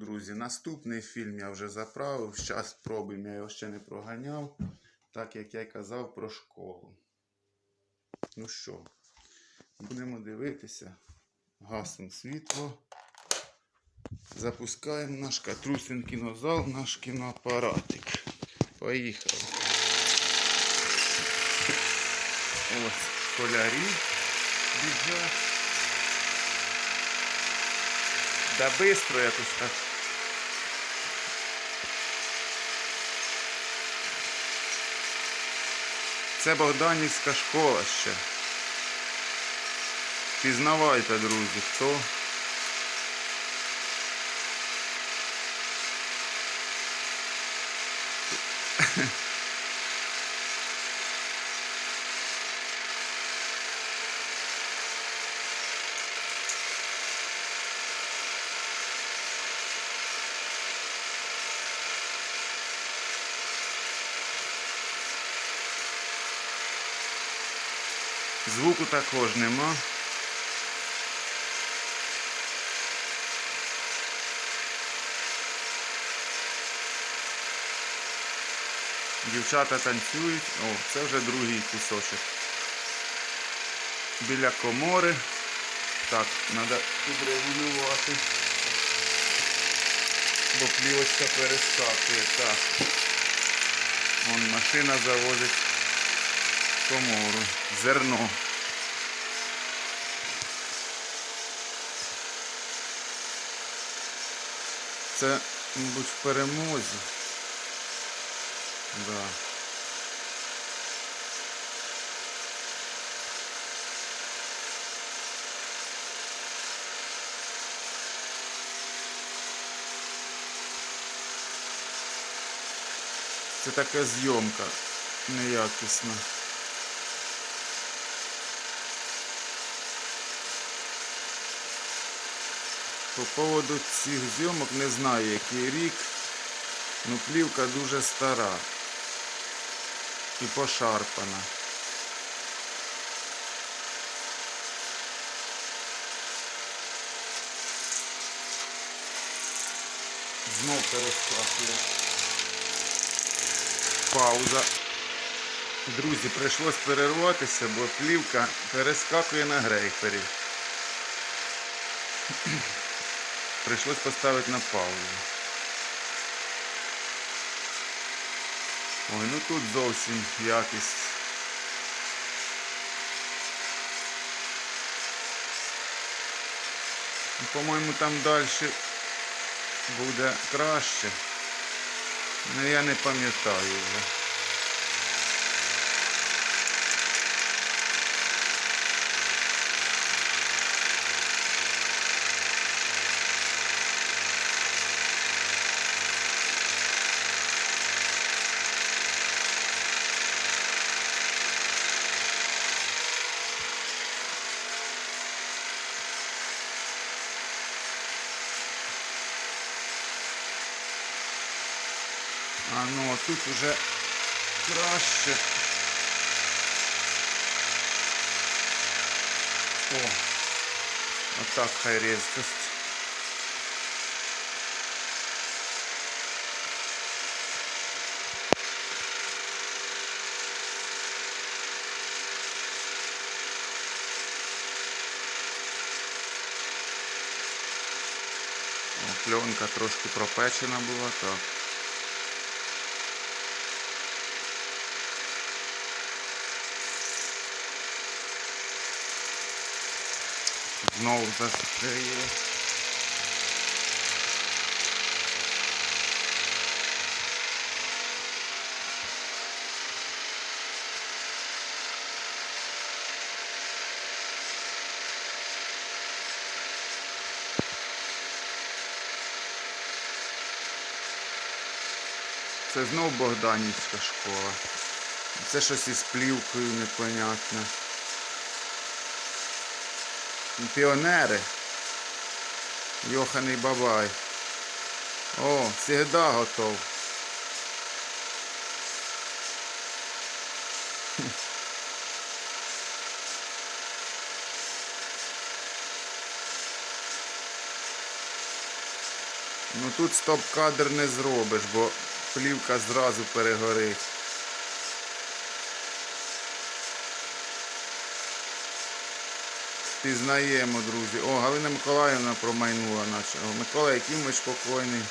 друзі, наступний фільм я вже заправив. Зараз спробуємо, я його ще не проганяв, так як я й казав про школу. Ну що, будемо дивитися. Гасимо світло. Запускаємо наш катрусин кінозал, наш кіноапаратик. Поїхали. Ось школярі біжать. Да быстро якось так. Це Богданівська школа ще. Пізнавайте, друзі, хто. Звуку також нема. Дівчата танцюють. О, це вже другий кусочок. Біля комори. Так, треба підрегулювати. Бо плівочка перескакує. Так. Вон машина завозить комору. Зерно. Це, мабуть, в перемозі. Да. Це така зйомка неякісна. По поводу цих зйомок не знаю який рік. Ну плівка дуже стара і пошарпана. Знов перескакує. Пауза. Друзі, прийшлось перерватися, бо плівка перескакує на грейпері. Прийшлось поставити на паузу. Ой, ну тут зовсім якість. Ну, По-моєму, там далі буде краще. Ну я не пам'ятаю вже. А ну а тут уже краще. О, отак хай різкость. О, Пленка трошки пропечена була, так. Знову застріє. Це знов Богданівська школа. Це щось із плівкою непонятне. Піонери. Йоханий бабай. О, всегда готов. Ну тут стоп-кадр не зробиш, бо плівка зразу перегорить. Пізнаємо, друзі. О, Галина Миколаївна промайнула наче. О, Микола Якимович спокійний.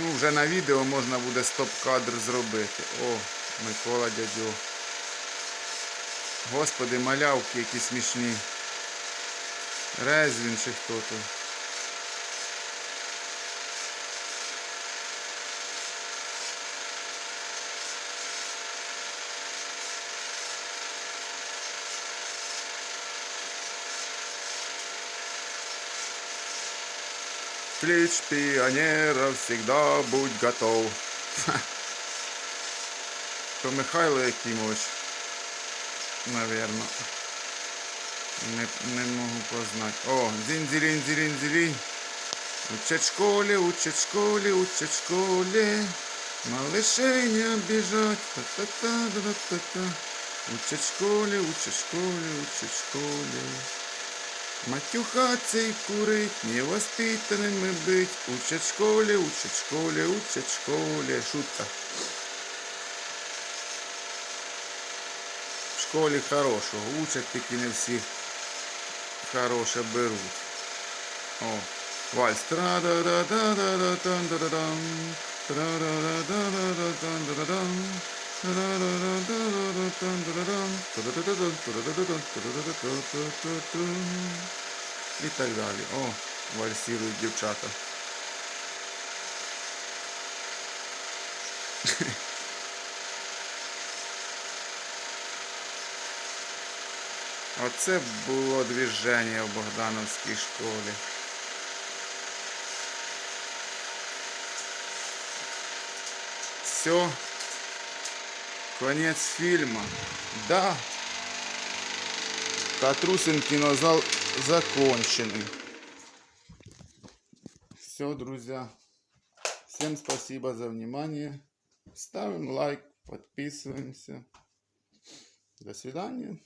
Ну, вже на відео можна буде стоп-кадр зробити. О, Микола дядьо. Господи, малявки які смішні. Резвін чи хто то. Клич пионера всегда будь готов. То Михайло Якимович, наверно. Не, не можу познати. О, дзінь-дзілінь, дзілінь, дзілінь. Учать школі, учать школі, учать школі. Малышей біжать. Та-та-та-та-та-та. Учать школі, учать школі, учать школі. Матюхаться і курить, невоспитанными быть. Учат в школі, учат в школі, учат в школі. Шутка. В школі хорошого. Учать тільки не всі хороше беруть. О, вальс. Тра-да-да-да-да-да-дам-да-да-дам. І так далі. О, вальсірують дівчата. Оце було движення в Богдановській школі. Все. Конец фильма. Да. Катрусин кинозал законченный. Все, друзья. Всем спасибо за внимание. Ставим лайк, подписываемся. До свидания.